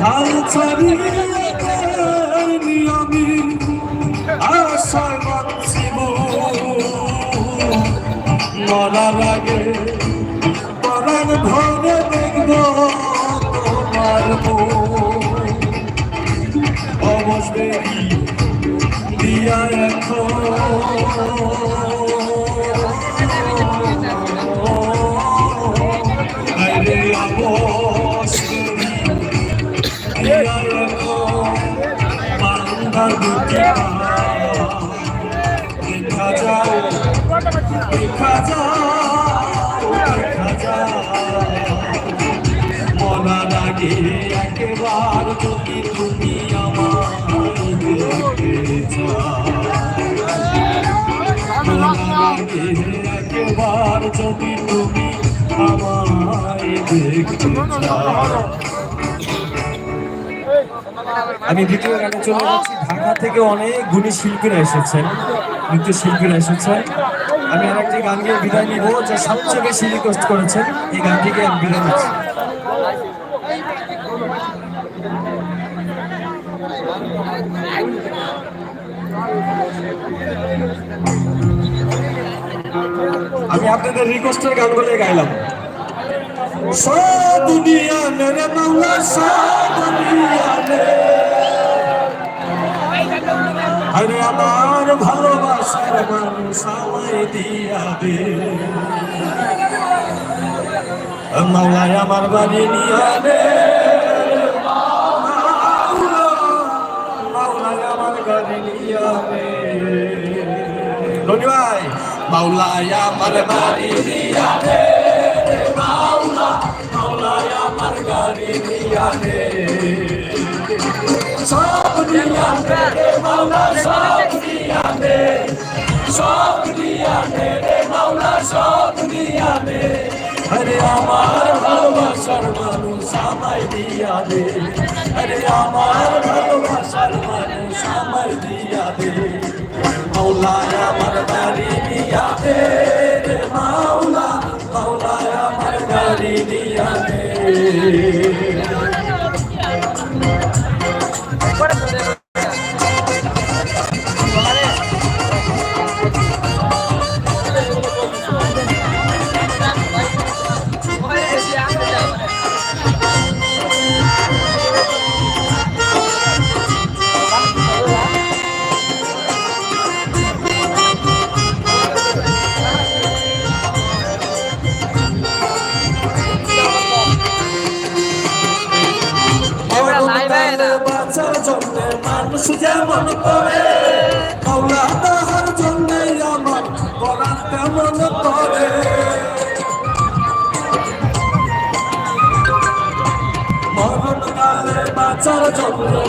হাল ছাড়িয়ে আমি আশায় বাঁচিব মরার আগে পরাণ ধরে দেখব তোমার অবশ্যই দিয়া এখন আমায় আমি দ্বিতীয় গানে চলে যাচ্ছি ঢাকা থেকে অনেক গুণী শিল্পীরা এসেছেন, নৃত্য শিল্পীরা এসেছেন। আমি আর একটি গান গিয়ে বিদায় নিব যা সবচেয়ে বেশি রিকোয়েস্ট করেছেন। এই গানটিকে আমি বিদায় নিচ্ছি। আমি আপনাদের রিকোয়েস্টের গানগুলো গাইলাম। দুনিয়া মেরে মাওলা দুনিয়া নে আরে আমার ভালোবাসার মানুষ আমায় দিয়া দে মাওলায় আমার বাড়ি নিয়া দে মাওলায় আমার গাড়ি নিয়া ভাই মাওলায় আমার গাড়ি নিয়া সব দিয়া মাওলা সব দে সব দিয়া দে রে মাওলা সব দিয়া দে আরে আমার ভালোবাসার মানুষ আমায় দিয়া দে আরে আমার ভালোবাসার মানুষ আমায় দিয়া দে মাওলা আমার গাড়ি দিয়া দে রে মাওলা মাওলা আমার গাড়ি দিয়া দে যেমন করে মাওলা তাহার জন্য আমার করার তেমন করে।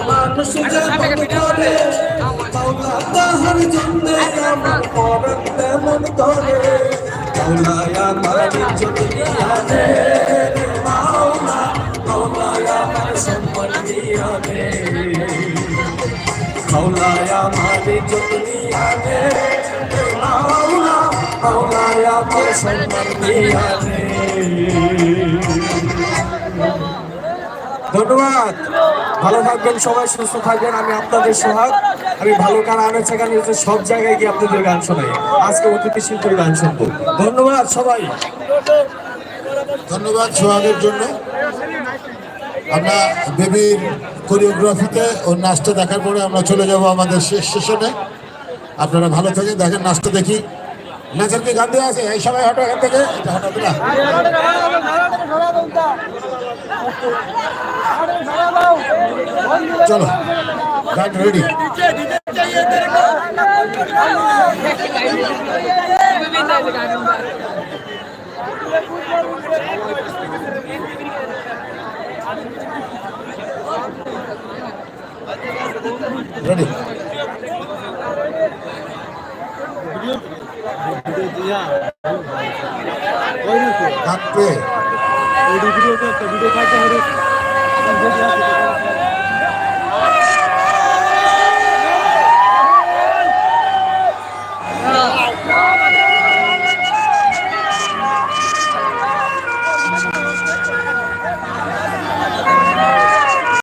মানুষ করে জন্য করে। ধন্যবাদ। ভালো থাকবেন সবাই, সুস্থ থাকবেন। আমি আপনাদের সোহাগ। আমি ভালো গান আনেছে গান সব জায়গায় গিয়ে আপনাদের গান শোনাই। আজকে অতিথি শিল্পীর গান শুনব। ধন্যবাদ সবাই। ধন্যবাদ সোহাগের জন্য। আমরা বেবির কোরিওগ্রাফিতে ওর নাচটা দেখার পরে আমরা চলে যাব আমাদের শেষ সেশনে আপনারা ভালো থাকেন, দেখেন নাচটা দেখি। নাচের কি গান দেওয়া আছে? এই সবাই হটো এখান থেকে। হঠাৎ চলো, গান রেডি রেডি থাকবে ভিডিও থাকবে